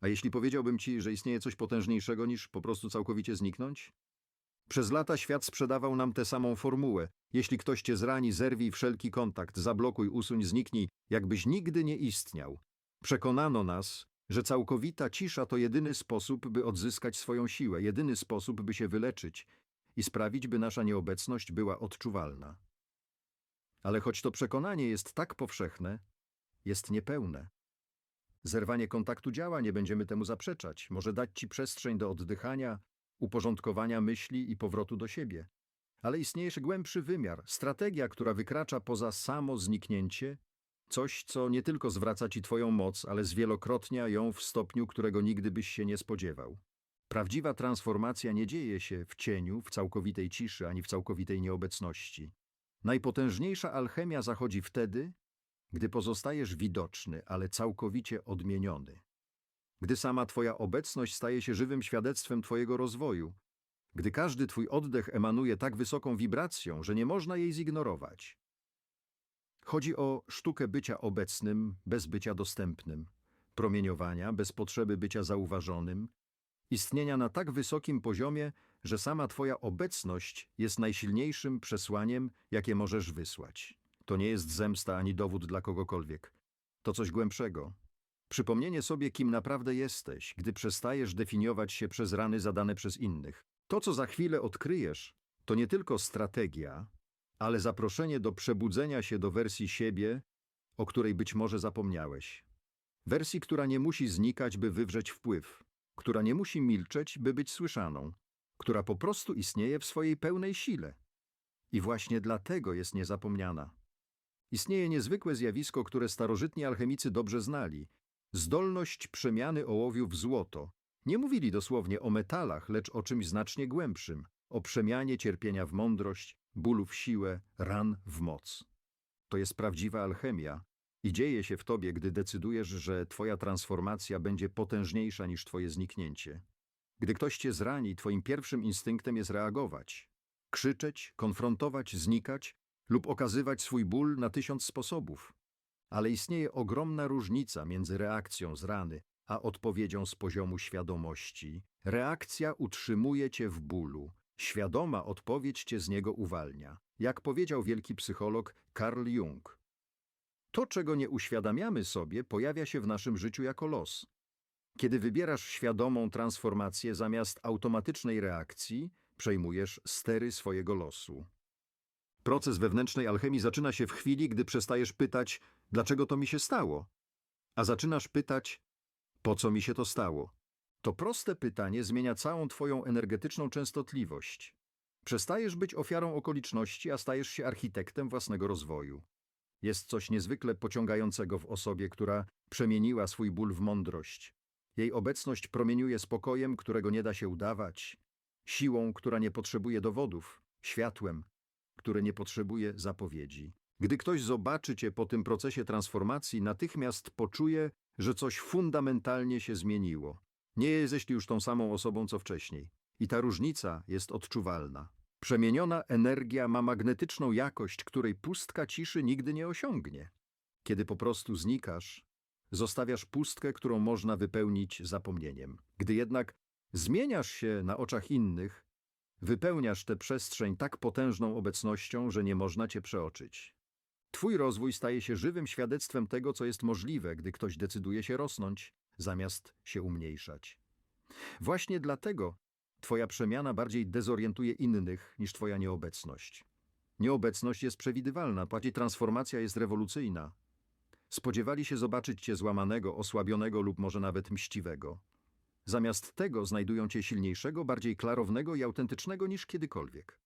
A jeśli powiedziałbym ci, że istnieje coś potężniejszego niż po prostu całkowicie zniknąć? Przez lata świat sprzedawał nam tę samą formułę. Jeśli ktoś cię zrani, zerwij wszelki kontakt, zablokuj, usuń, zniknij, jakbyś nigdy nie istniał. Przekonano nas, że całkowita cisza to jedyny sposób, by odzyskać swoją siłę, jedyny sposób, by się wyleczyć i sprawić, by nasza nieobecność była odczuwalna. Ale choć to przekonanie jest tak powszechne, jest niepełne. Zerwanie kontaktu działa, nie będziemy temu zaprzeczać. Może dać ci przestrzeń do oddychania, uporządkowania myśli i powrotu do siebie. Ale istnieje głębszy wymiar, strategia, która wykracza poza samo zniknięcie, coś, co nie tylko zwraca ci twoją moc, ale zwielokrotnia ją w stopniu, którego nigdy byś się nie spodziewał. Prawdziwa transformacja nie dzieje się w cieniu, w całkowitej ciszy, ani w całkowitej nieobecności. Najpotężniejsza alchemia zachodzi wtedy, gdy pozostajesz widoczny, ale całkowicie odmieniony. Gdy sama Twoja obecność staje się żywym świadectwem Twojego rozwoju, gdy każdy Twój oddech emanuje tak wysoką wibracją, że nie można jej zignorować. Chodzi o sztukę bycia obecnym bez bycia dostępnym, promieniowania bez potrzeby bycia zauważonym, istnienia na tak wysokim poziomie, że sama Twoja obecność jest najsilniejszym przesłaniem, jakie możesz wysłać. To nie jest zemsta ani dowód dla kogokolwiek. To coś głębszego. Przypomnienie sobie, kim naprawdę jesteś, gdy przestajesz definiować się przez rany zadane przez innych. To, co za chwilę odkryjesz, to nie tylko strategia, ale zaproszenie do przebudzenia się do wersji siebie, o której być może zapomniałeś. Wersji, która nie musi znikać, by wywrzeć wpływ, która nie musi milczeć, by być słyszaną, która po prostu istnieje w swojej pełnej sile. I właśnie dlatego jest niezapomniana. Istnieje niezwykłe zjawisko, które starożytni alchemicy dobrze znali. Zdolność przemiany ołowiu w złoto. Nie mówili dosłownie o metalach, lecz o czymś znacznie głębszym. O przemianie cierpienia w mądrość, bólu w siłę, ran w moc. To jest prawdziwa alchemia i dzieje się w tobie, gdy decydujesz, że twoja transformacja będzie potężniejsza niż twoje zniknięcie. Gdy ktoś cię zrani, twoim pierwszym instynktem jest reagować. Krzyczeć, konfrontować, znikać lub okazywać swój ból na tysiąc sposobów. Ale istnieje ogromna różnica między reakcją z rany a odpowiedzią z poziomu świadomości. Reakcja utrzymuje cię w bólu, świadoma odpowiedź cię z niego uwalnia. Jak powiedział wielki psycholog Carl Jung. To, czego nie uświadamiamy sobie, pojawia się w naszym życiu jako los. Kiedy wybierasz świadomą transformację zamiast automatycznej reakcji, przejmujesz stery swojego losu. Proces wewnętrznej alchemii zaczyna się w chwili, gdy przestajesz pytać, dlaczego to mi się stało, a zaczynasz pytać, po co mi się to stało. To proste pytanie zmienia całą twoją energetyczną częstotliwość. Przestajesz być ofiarą okoliczności, a stajesz się architektem własnego rozwoju. Jest coś niezwykle pociągającego w osobie, która przemieniła swój ból w mądrość. Jej obecność promieniuje spokojem, którego nie da się udawać, siłą, która nie potrzebuje dowodów, światłem, które nie potrzebuje zapowiedzi. Gdy ktoś zobaczy cię po tym procesie transformacji, natychmiast poczuje, że coś fundamentalnie się zmieniło. Nie jesteś już tą samą osobą, co wcześniej. I ta różnica jest odczuwalna. Przemieniona energia ma magnetyczną jakość, której pustka ciszy nigdy nie osiągnie. Kiedy po prostu znikasz, zostawiasz pustkę, którą można wypełnić zapomnieniem. Gdy jednak zmieniasz się na oczach innych, wypełniasz tę przestrzeń tak potężną obecnością, że nie można cię przeoczyć. Twój rozwój staje się żywym świadectwem tego, co jest możliwe, gdy ktoś decyduje się rosnąć, zamiast się umniejszać. Właśnie dlatego Twoja przemiana bardziej dezorientuje innych niż Twoja nieobecność. Nieobecność jest przewidywalna, bardziej transformacja jest rewolucyjna. Spodziewali się zobaczyć Cię złamanego, osłabionego lub może nawet mściwego. Zamiast tego znajdują Cię silniejszego, bardziej klarownego i autentycznego niż kiedykolwiek.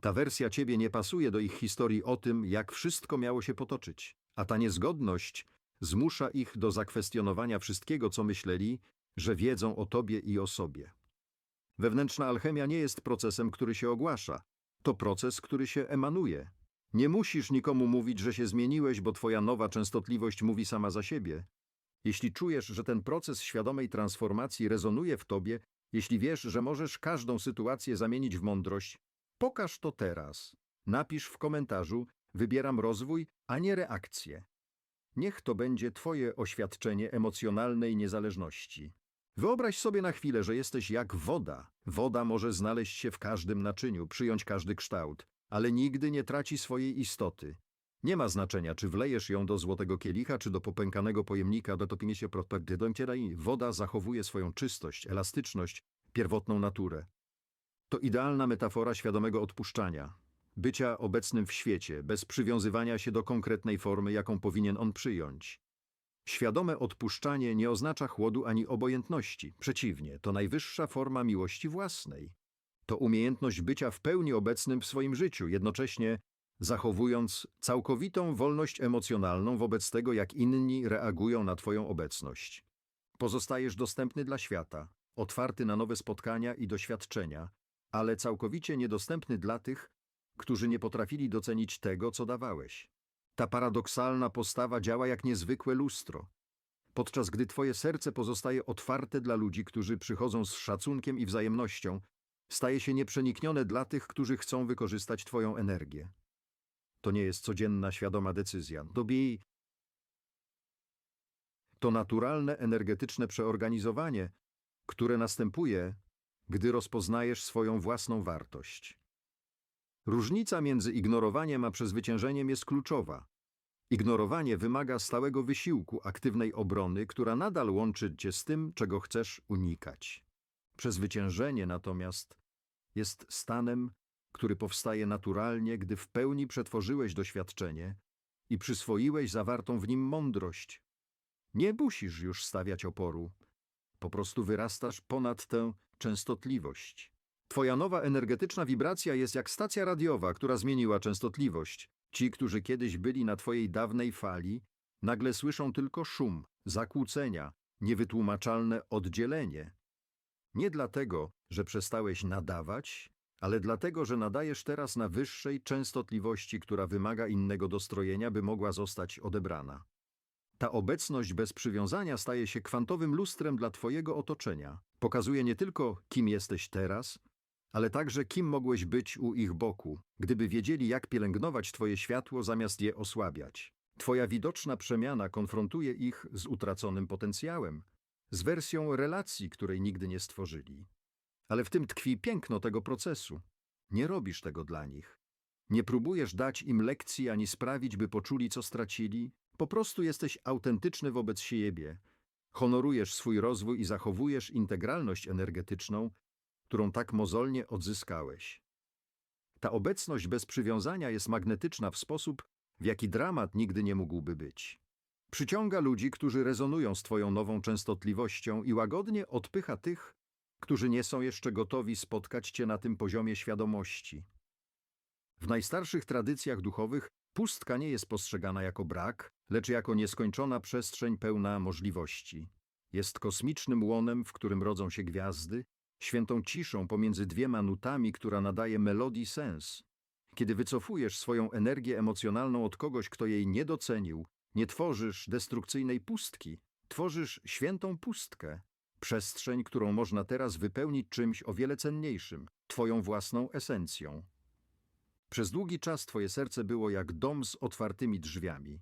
Ta wersja Ciebie nie pasuje do ich historii o tym, jak wszystko miało się potoczyć, a ta niezgodność zmusza ich do zakwestionowania wszystkiego, co myśleli, że wiedzą o Tobie i o sobie. Wewnętrzna alchemia nie jest procesem, który się ogłasza. To proces, który się emanuje. Nie musisz nikomu mówić, że się zmieniłeś, bo Twoja nowa częstotliwość mówi sama za siebie. Jeśli czujesz, że ten proces świadomej transformacji rezonuje w Tobie, jeśli wiesz, że możesz każdą sytuację zamienić w mądrość, pokaż to teraz. Napisz w komentarzu, wybieram rozwój, a nie reakcję. Niech to będzie Twoje oświadczenie emocjonalnej niezależności. Wyobraź sobie na chwilę, że jesteś jak woda. Woda może znaleźć się w każdym naczyniu, przyjąć każdy kształt, ale nigdy nie traci swojej istoty. Nie ma znaczenia, czy wlejesz ją do złotego kielicha, czy do popękanego pojemnika do topienia się i woda zachowuje swoją czystość, elastyczność, pierwotną naturę. To idealna metafora świadomego odpuszczania, bycia obecnym w świecie, bez przywiązywania się do konkretnej formy, jaką powinien on przyjąć. Świadome odpuszczanie nie oznacza chłodu ani obojętności. Przeciwnie, to najwyższa forma miłości własnej. To umiejętność bycia w pełni obecnym w swoim życiu, jednocześnie zachowując całkowitą wolność emocjonalną wobec tego, jak inni reagują na Twoją obecność. Pozostajesz dostępny dla świata, otwarty na nowe spotkania i doświadczenia, ale całkowicie niedostępny dla tych, którzy nie potrafili docenić tego, co dawałeś. Ta paradoksalna postawa działa jak niezwykłe lustro. Podczas gdy Twoje serce pozostaje otwarte dla ludzi, którzy przychodzą z szacunkiem i wzajemnością, staje się nieprzeniknione dla tych, którzy chcą wykorzystać Twoją energię. To nie jest codzienna, świadoma decyzja. Dobij. To naturalne, energetyczne przeorganizowanie, które następuje, gdy rozpoznajesz swoją własną wartość. Różnica między ignorowaniem a przezwyciężeniem jest kluczowa. Ignorowanie wymaga stałego wysiłku, aktywnej obrony, która nadal łączy cię z tym, czego chcesz unikać. Przezwyciężenie natomiast jest stanem, który powstaje naturalnie, gdy w pełni przetworzyłeś doświadczenie i przyswoiłeś zawartą w nim mądrość. Nie musisz już stawiać oporu. Po prostu wyrastasz ponad tę częstotliwość. Twoja nowa energetyczna wibracja jest jak stacja radiowa, która zmieniła częstotliwość. Ci, którzy kiedyś byli na Twojej dawnej fali, nagle słyszą tylko szum, zakłócenia, niewytłumaczalne oddzielenie. Nie dlatego, że przestałeś nadawać, ale dlatego, że nadajesz teraz na wyższej częstotliwości, która wymaga innego dostrojenia, by mogła zostać odebrana. Ta obecność bez przywiązania staje się kwantowym lustrem dla Twojego otoczenia. Pokazuje nie tylko, kim jesteś teraz, ale także kim mogłeś być u ich boku, gdyby wiedzieli, jak pielęgnować Twoje światło zamiast je osłabiać. Twoja widoczna przemiana konfrontuje ich z utraconym potencjałem, z wersją relacji, której nigdy nie stworzyli. Ale w tym tkwi piękno tego procesu. Nie robisz tego dla nich. Nie próbujesz dać im lekcji ani sprawić, by poczuli, co stracili. Po prostu jesteś autentyczny wobec siebie. Honorujesz swój rozwój i zachowujesz integralność energetyczną, którą tak mozolnie odzyskałeś. Ta obecność bez przywiązania jest magnetyczna w sposób, w jaki dramat nigdy nie mógłby być. Przyciąga ludzi, którzy rezonują z Twoją nową częstotliwością i łagodnie odpycha tych, którzy nie są jeszcze gotowi spotkać Cię na tym poziomie świadomości. W najstarszych tradycjach duchowych pustka nie jest postrzegana jako brak, lecz jako nieskończona przestrzeń pełna możliwości. Jest kosmicznym łonem, w którym rodzą się gwiazdy, świętą ciszą pomiędzy dwiema nutami, która nadaje melodii sens. Kiedy wycofujesz swoją energię emocjonalną od kogoś, kto jej nie docenił, nie tworzysz destrukcyjnej pustki, tworzysz świętą pustkę, przestrzeń, którą można teraz wypełnić czymś o wiele cenniejszym, Twoją własną esencją. Przez długi czas Twoje serce było jak dom z otwartymi drzwiami.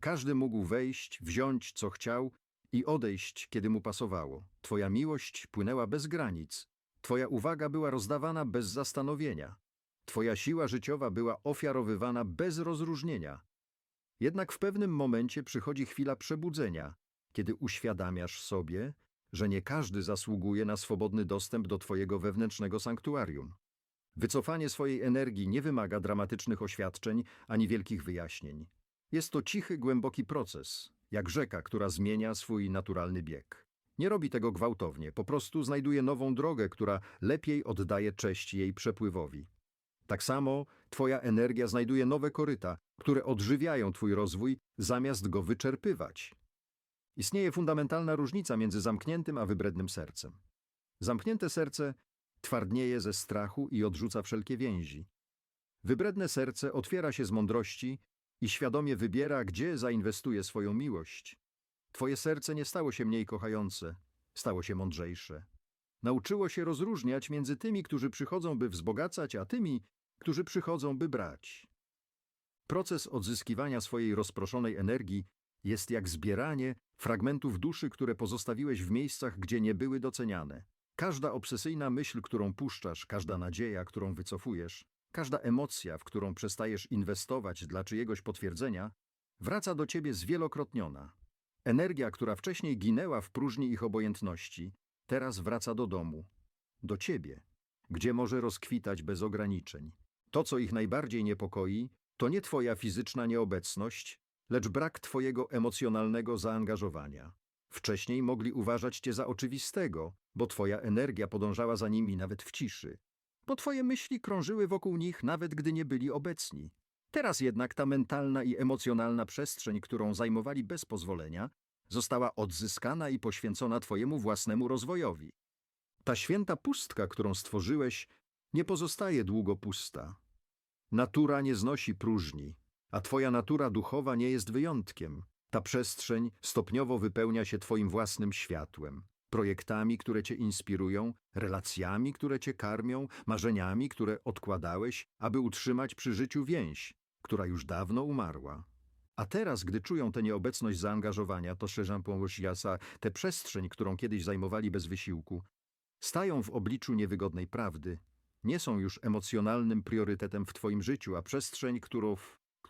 Każdy mógł wejść, wziąć co chciał i odejść, kiedy mu pasowało. Twoja miłość płynęła bez granic. Twoja uwaga była rozdawana bez zastanowienia. Twoja siła życiowa była ofiarowywana bez rozróżnienia. Jednak w pewnym momencie przychodzi chwila przebudzenia, kiedy uświadamiasz sobie, że nie każdy zasługuje na swobodny dostęp do Twojego wewnętrznego sanktuarium. Wycofanie swojej energii nie wymaga dramatycznych oświadczeń ani wielkich wyjaśnień. Jest to cichy, głęboki proces, jak rzeka, która zmienia swój naturalny bieg. Nie robi tego gwałtownie, po prostu znajduje nową drogę, która lepiej oddaje cześć jej przepływowi. Tak samo Twoja energia znajduje nowe koryta, które odżywiają Twój rozwój, zamiast go wyczerpywać. Istnieje fundamentalna różnica między zamkniętym a wybrednym sercem. Zamknięte serce twardnieje ze strachu i odrzuca wszelkie więzi. Wybredne serce otwiera się z mądrości i świadomie wybiera, gdzie zainwestuje swoją miłość. Twoje serce nie stało się mniej kochające, stało się mądrzejsze. Nauczyło się rozróżniać między tymi, którzy przychodzą, by wzbogacać, a tymi, którzy przychodzą, by brać. Proces odzyskiwania swojej rozproszonej energii jest jak zbieranie fragmentów duszy, które pozostawiłeś w miejscach, gdzie nie były doceniane. Każda obsesyjna myśl, którą puszczasz, każda nadzieja, którą wycofujesz, każda emocja, w którą przestajesz inwestować dla czyjegoś potwierdzenia, wraca do ciebie zwielokrotniona. Energia, która wcześniej ginęła w próżni ich obojętności, teraz wraca do domu, do ciebie, gdzie może rozkwitać bez ograniczeń. To, co ich najbardziej niepokoi, to nie twoja fizyczna nieobecność, lecz brak twojego emocjonalnego zaangażowania. Wcześniej mogli uważać cię za oczywistego, bo twoja energia podążała za nimi nawet w ciszy. Bo twoje myśli krążyły wokół nich nawet gdy nie byli obecni. Teraz jednak ta mentalna i emocjonalna przestrzeń, którą zajmowali bez pozwolenia, została odzyskana i poświęcona twojemu własnemu rozwojowi. Ta święta pustka, którą stworzyłeś, nie pozostaje długo pusta. Natura nie znosi próżni, a twoja natura duchowa nie jest wyjątkiem. Ta przestrzeń stopniowo wypełnia się twoim własnym światłem, projektami, które cię inspirują, relacjami, które cię karmią, marzeniami, które odkładałeś, aby utrzymać przy życiu więź, która już dawno umarła. A teraz, gdy czują tę nieobecność zaangażowania, to szerzą jasa, tę przestrzeń, którą kiedyś zajmowali bez wysiłku, stają w obliczu niewygodnej prawdy, nie są już emocjonalnym priorytetem w Twoim życiu, a przestrzeń, którą,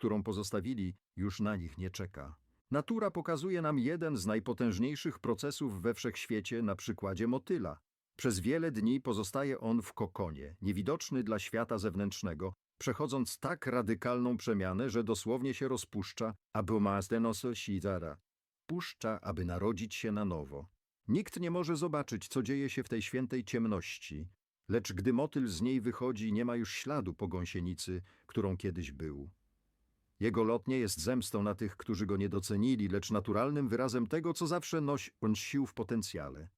którą pozostawili, już na nich nie czeka. Natura pokazuje nam jeden z najpotężniejszych procesów we wszechświecie na przykładzie motyla. Przez wiele dni pozostaje on w kokonie, niewidoczny dla świata zewnętrznego, przechodząc tak radykalną przemianę, że dosłownie się rozpuszcza, aby sidara. Puszcza, aby narodzić się na nowo. Nikt nie może zobaczyć, co dzieje się w tej świętej ciemności, lecz gdy motyl z niej wychodzi, nie ma już śladu po gąsienicy, którą kiedyś był. Jego lot nie jest zemstą na tych, którzy go nie docenili, lecz naturalnym wyrazem tego, co zawsze nosi on sił w potencjale.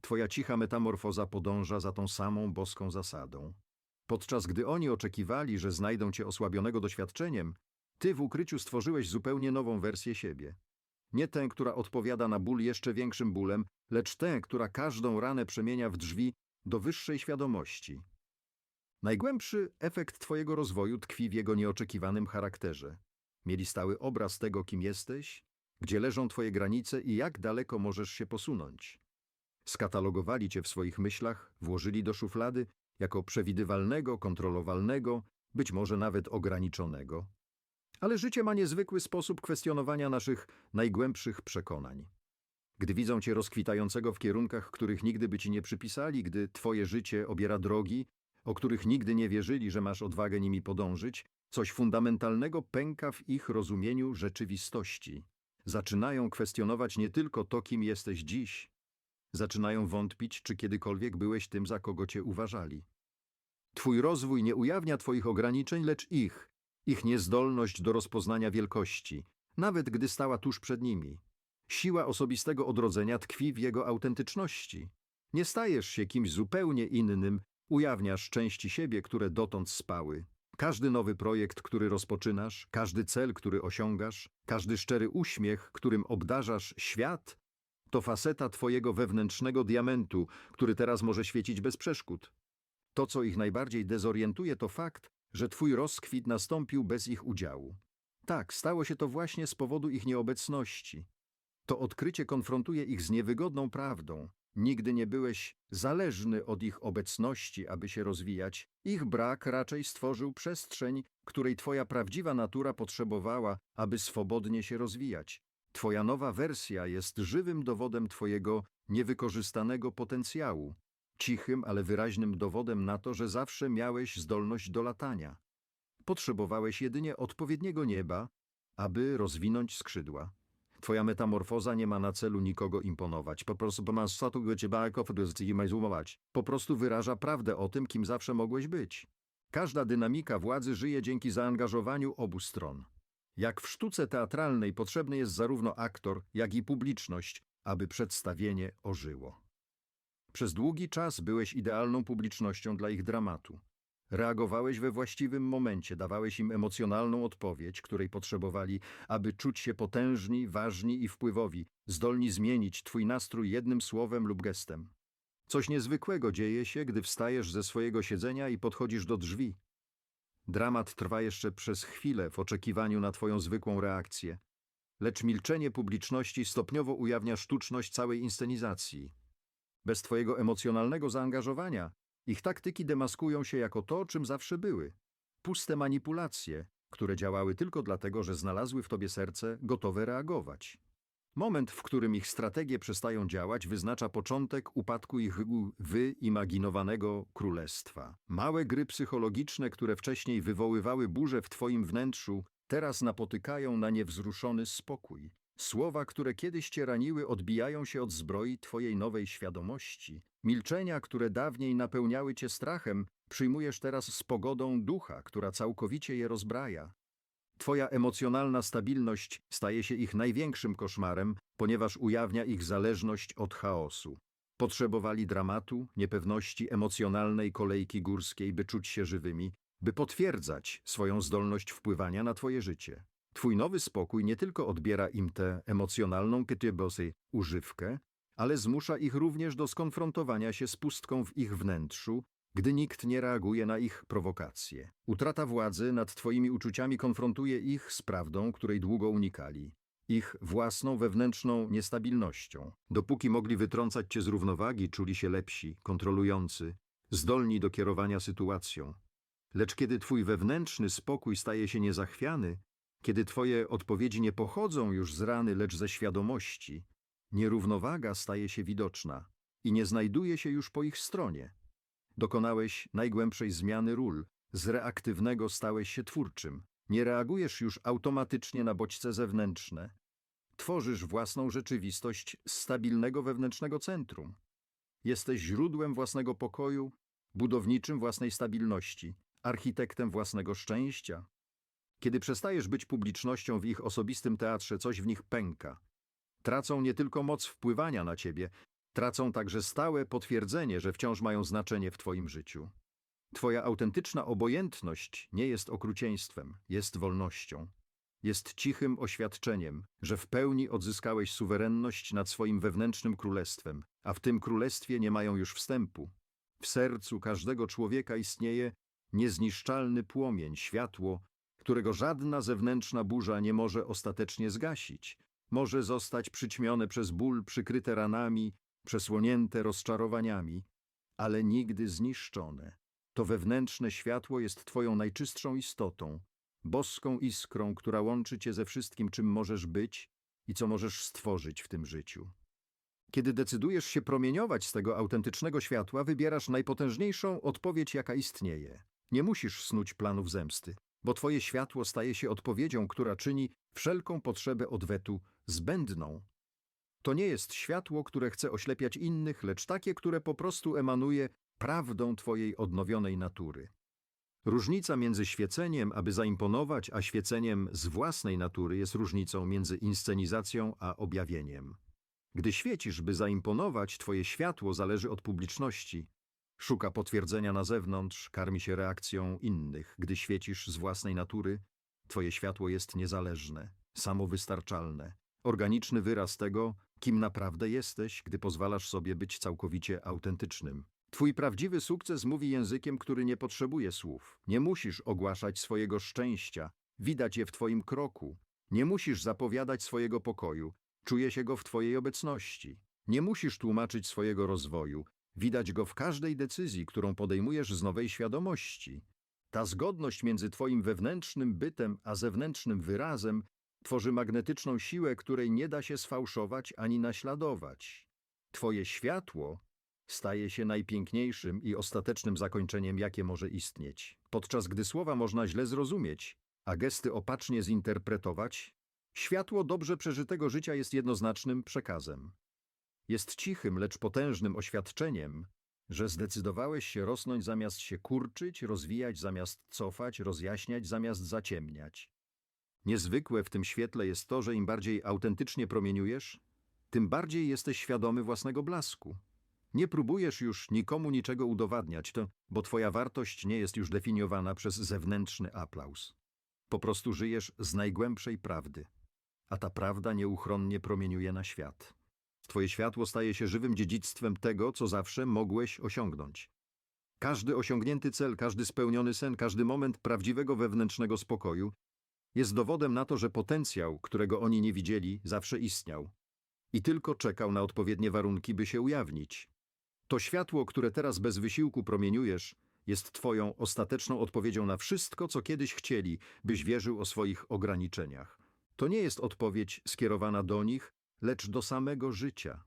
Twoja cicha metamorfoza podąża za tą samą boską zasadą. Podczas gdy oni oczekiwali, że znajdą cię osłabionego doświadczeniem, ty w ukryciu stworzyłeś zupełnie nową wersję siebie. Nie tę, która odpowiada na ból jeszcze większym bólem, lecz tę, która każdą ranę przemienia w drzwi do wyższej świadomości. Najgłębszy efekt Twojego rozwoju tkwi w jego nieoczekiwanym charakterze. Mieli stały obraz tego, kim jesteś, gdzie leżą Twoje granice i jak daleko możesz się posunąć. Skatalogowali Cię w swoich myślach, włożyli do szuflady jako przewidywalnego, kontrolowalnego, być może nawet ograniczonego. Ale życie ma niezwykły sposób kwestionowania naszych najgłębszych przekonań. Gdy widzą cię rozkwitającego w kierunkach, których nigdy by ci nie przypisali, gdy twoje życie obiera drogi, o których nigdy nie wierzyli, że masz odwagę nimi podążyć, coś fundamentalnego pęka w ich rozumieniu rzeczywistości. Zaczynają kwestionować nie tylko to, kim jesteś dziś, zaczynają wątpić, czy kiedykolwiek byłeś tym, za kogo cię uważali. Twój rozwój nie ujawnia twoich ograniczeń, lecz ich, ich niezdolność do rozpoznania wielkości, nawet gdy stała tuż przed nimi. Siła osobistego odrodzenia tkwi w jego autentyczności. Nie stajesz się kimś zupełnie innym, ujawniasz części siebie, które dotąd spały. Każdy nowy projekt, który rozpoczynasz, każdy cel, który osiągasz, każdy szczery uśmiech, którym obdarzasz świat, to faceta twojego wewnętrznego diamentu, który teraz może świecić bez przeszkód. To, co ich najbardziej dezorientuje, to fakt, że twój rozkwit nastąpił bez ich udziału. Tak, stało się to właśnie z powodu ich nieobecności. To odkrycie konfrontuje ich z niewygodną prawdą. Nigdy nie byłeś zależny od ich obecności, aby się rozwijać. Ich brak raczej stworzył przestrzeń, której twoja prawdziwa natura potrzebowała, aby swobodnie się rozwijać. Twoja nowa wersja jest żywym dowodem twojego niewykorzystanego potencjału. Cichym, ale wyraźnym dowodem na to, że zawsze miałeś zdolność do latania. Potrzebowałeś jedynie odpowiedniego nieba, aby rozwinąć skrzydła. Twoja metamorfoza nie ma na celu nikogo imponować. Po prostu Po prostu wyraża prawdę o tym, kim zawsze mogłeś być. Każda dynamika władzy żyje dzięki zaangażowaniu obu stron. Jak w sztuce teatralnej potrzebny jest zarówno aktor, jak i publiczność, aby przedstawienie ożyło. Przez długi czas byłeś idealną publicznością dla ich dramatu. Reagowałeś we właściwym momencie, dawałeś im emocjonalną odpowiedź, której potrzebowali, aby czuć się potężni, ważni i wpływowi, zdolni zmienić twój nastrój jednym słowem lub gestem. Coś niezwykłego dzieje się, gdy wstajesz ze swojego siedzenia i podchodzisz do drzwi. Dramat trwa jeszcze przez chwilę w oczekiwaniu na twoją zwykłą reakcję. lecz milczenie publiczności stopniowo ujawnia sztuczność całej inscenizacji. Bez twojego emocjonalnego zaangażowania ich taktyki demaskują się jako to, czym zawsze były. Puste manipulacje, które działały tylko dlatego, że znalazły w tobie serce gotowe reagować. Moment, w którym ich strategie przestają działać, wyznacza początek upadku ich wyimaginowanego królestwa. Małe gry psychologiczne, które wcześniej wywoływały burzę w twoim wnętrzu, teraz napotykają na niewzruszony spokój. Słowa, które kiedyś cię raniły, odbijają się od zbroi twojej nowej świadomości. Milczenia, które dawniej napełniały cię strachem, przyjmujesz teraz z pogodą ducha, która całkowicie je rozbraja. Twoja emocjonalna stabilność staje się ich największym koszmarem, ponieważ ujawnia ich zależność od chaosu. Potrzebowali dramatu, niepewności emocjonalnej kolejki górskiej, by czuć się żywymi, by potwierdzać swoją zdolność wpływania na twoje życie. Twój nowy spokój nie tylko odbiera im tę emocjonalną kytybosy używkę, ale zmusza ich również do skonfrontowania się z pustką w ich wnętrzu, gdy nikt nie reaguje na ich prowokacje. Utrata władzy nad twoimi uczuciami konfrontuje ich z prawdą, której długo unikali. Ich własną wewnętrzną niestabilnością. Dopóki mogli wytrącać cię z równowagi, czuli się lepsi, kontrolujący, zdolni do kierowania sytuacją. Lecz kiedy twój wewnętrzny spokój staje się niezachwiany, kiedy twoje odpowiedzi nie pochodzą już z rany, lecz ze świadomości, nierównowaga staje się widoczna i nie znajduje się już po ich stronie. Dokonałeś najgłębszej zmiany ról, z reaktywnego stałeś się twórczym. Nie reagujesz już automatycznie na bodźce zewnętrzne. Tworzysz własną rzeczywistość z stabilnego wewnętrznego centrum. Jesteś źródłem własnego pokoju, budowniczym własnej stabilności, architektem własnego szczęścia. Kiedy przestajesz być publicznością w ich osobistym teatrze, coś w nich pęka. Tracą nie tylko moc wpływania na ciebie, tracą także stałe potwierdzenie, że wciąż mają znaczenie w Twoim życiu. Twoja autentyczna obojętność nie jest okrucieństwem, jest wolnością. Jest cichym oświadczeniem, że w pełni odzyskałeś suwerenność nad swoim wewnętrznym królestwem, a w tym królestwie nie mają już wstępu. W sercu każdego człowieka istnieje niezniszczalny płomień, światło, którego żadna zewnętrzna burza nie może ostatecznie zgasić. Może zostać przyćmione przez ból, przykryte ranami, przesłonięte rozczarowaniami, ale nigdy zniszczone. To wewnętrzne światło jest Twoją najczystszą istotą, boską iskrą, która łączy Cię ze wszystkim, czym możesz być i co możesz stworzyć w tym życiu. Kiedy decydujesz się promieniować z tego autentycznego światła, wybierasz najpotężniejszą odpowiedź, jaka istnieje. Nie musisz snuć planów zemsty, bo Twoje światło staje się odpowiedzią, która czyni wszelką potrzebę odwetu zbędną. To nie jest światło, które chce oślepiać innych, lecz takie, które po prostu emanuje prawdą Twojej odnowionej natury. Różnica między świeceniem, aby zaimponować, a świeceniem z własnej natury jest różnicą między inscenizacją a objawieniem. Gdy świecisz, by zaimponować, Twoje światło zależy od publiczności. Szuka potwierdzenia na zewnątrz, karmi się reakcją innych. Gdy świecisz z własnej natury, Twoje światło jest niezależne, samowystarczalne, organiczny wyraz tego, kim naprawdę jesteś, gdy pozwalasz sobie być całkowicie autentycznym. Twój prawdziwy sukces mówi językiem, który nie potrzebuje słów. Nie musisz ogłaszać swojego szczęścia, widać je w Twoim kroku. Nie musisz zapowiadać swojego pokoju, czuje się go w Twojej obecności. Nie musisz tłumaczyć swojego rozwoju, widać go w każdej decyzji, którą podejmujesz z nowej świadomości. Ta zgodność między Twoim wewnętrznym bytem a zewnętrznym wyrazem tworzy magnetyczną siłę, której nie da się sfałszować ani naśladować. Twoje światło staje się najpiękniejszym i ostatecznym zakończeniem, jakie może istnieć. Podczas gdy słowa można źle zrozumieć, a gesty opacznie zinterpretować, światło dobrze przeżytego życia jest jednoznacznym przekazem. Jest cichym, lecz potężnym oświadczeniem, że zdecydowałeś się rosnąć zamiast się kurczyć, rozwijać zamiast cofać, rozjaśniać zamiast zaciemniać. Niezwykłe w tym świetle jest to, że im bardziej autentycznie promieniujesz, tym bardziej jesteś świadomy własnego blasku. Nie próbujesz już nikomu niczego udowadniać, to, bo twoja wartość nie jest już definiowana przez zewnętrzny aplauz. Po prostu żyjesz z najgłębszej prawdy, a ta prawda nieuchronnie promieniuje na świat. Twoje światło staje się żywym dziedzictwem tego, co zawsze mogłeś osiągnąć. Każdy osiągnięty cel, każdy spełniony sen, każdy moment prawdziwego wewnętrznego spokoju Jest dowodem na to, że potencjał, którego oni nie widzieli, zawsze istniał. I tylko czekał na odpowiednie warunki, by się ujawnić. To światło, które teraz bez wysiłku promieniujesz, jest Twoją ostateczną odpowiedzią na wszystko, co kiedyś chcieli, byś wierzył o swoich ograniczeniach. To nie jest odpowiedź skierowana do nich, lecz do samego życia.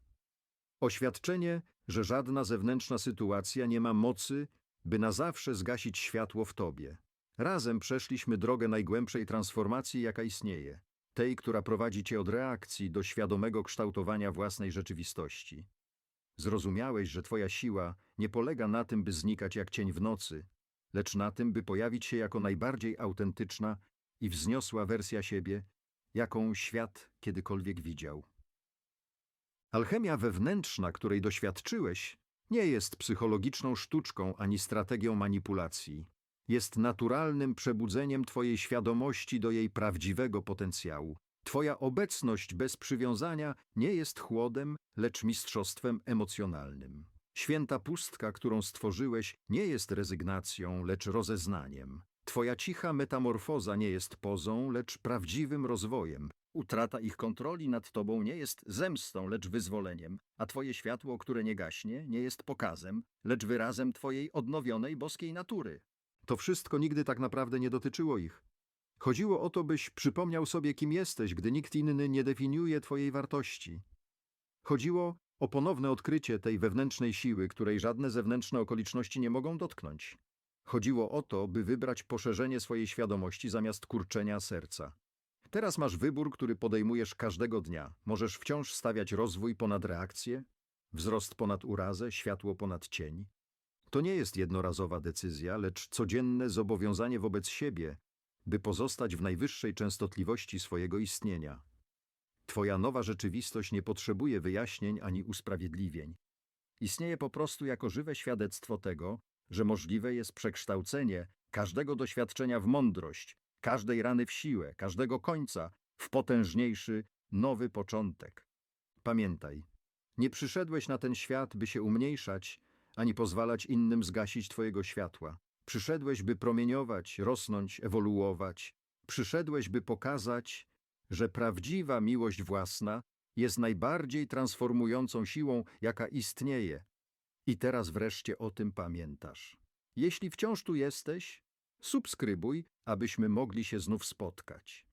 Oświadczenie, że żadna zewnętrzna sytuacja nie ma mocy, by na zawsze zgasić światło w Tobie. Razem przeszliśmy drogę najgłębszej transformacji, jaka istnieje. Tej, która prowadzi Cię od reakcji do świadomego kształtowania własnej rzeczywistości. Zrozumiałeś, że Twoja siła nie polega na tym, by znikać jak cień w nocy, lecz na tym, by pojawić się jako najbardziej autentyczna i wzniosła wersja siebie, jaką świat kiedykolwiek widział. Alchemia wewnętrzna, której doświadczyłeś, nie jest psychologiczną sztuczką ani strategią manipulacji. Jest naturalnym przebudzeniem Twojej świadomości do jej prawdziwego potencjału. Twoja obecność bez przywiązania nie jest chłodem, lecz mistrzostwem emocjonalnym. Święta pustka, którą stworzyłeś, nie jest rezygnacją, lecz rozeznaniem. Twoja cicha metamorfoza nie jest pozą, lecz prawdziwym rozwojem. Utrata ich kontroli nad tobą nie jest zemstą, lecz wyzwoleniem, a twoje światło, które nie gaśnie, nie jest pokazem, lecz wyrazem twojej odnowionej boskiej natury. To wszystko nigdy tak naprawdę nie dotyczyło ich. Chodziło o to, byś przypomniał sobie, kim jesteś, gdy nikt inny nie definiuje twojej wartości. Chodziło o ponowne odkrycie tej wewnętrznej siły, której żadne zewnętrzne okoliczności nie mogą dotknąć. Chodziło o to, by wybrać poszerzenie swojej świadomości zamiast kurczenia serca. Teraz masz wybór, który podejmujesz każdego dnia. Możesz wciąż stawiać rozwój ponad reakcję, wzrost ponad urazę, światło ponad cień. To nie jest jednorazowa decyzja, lecz codzienne zobowiązanie wobec siebie, by pozostać w najwyższej częstotliwości swojego istnienia. Twoja nowa rzeczywistość nie potrzebuje wyjaśnień ani usprawiedliwień. Istnieje po prostu jako żywe świadectwo tego, że możliwe jest przekształcenie każdego doświadczenia w mądrość, każdej rany w siłę, każdego końca w potężniejszy, nowy początek. Pamiętaj, nie przyszedłeś na ten świat, by się umniejszać, ani pozwalać innym zgasić Twojego światła. Przyszedłeś, by promieniować, rosnąć, ewoluować. Przyszedłeś, by pokazać, że prawdziwa miłość własna jest najbardziej transformującą siłą, jaka istnieje. I teraz wreszcie o tym pamiętasz. Jeśli wciąż tu jesteś, subskrybuj, abyśmy mogli się znów spotkać.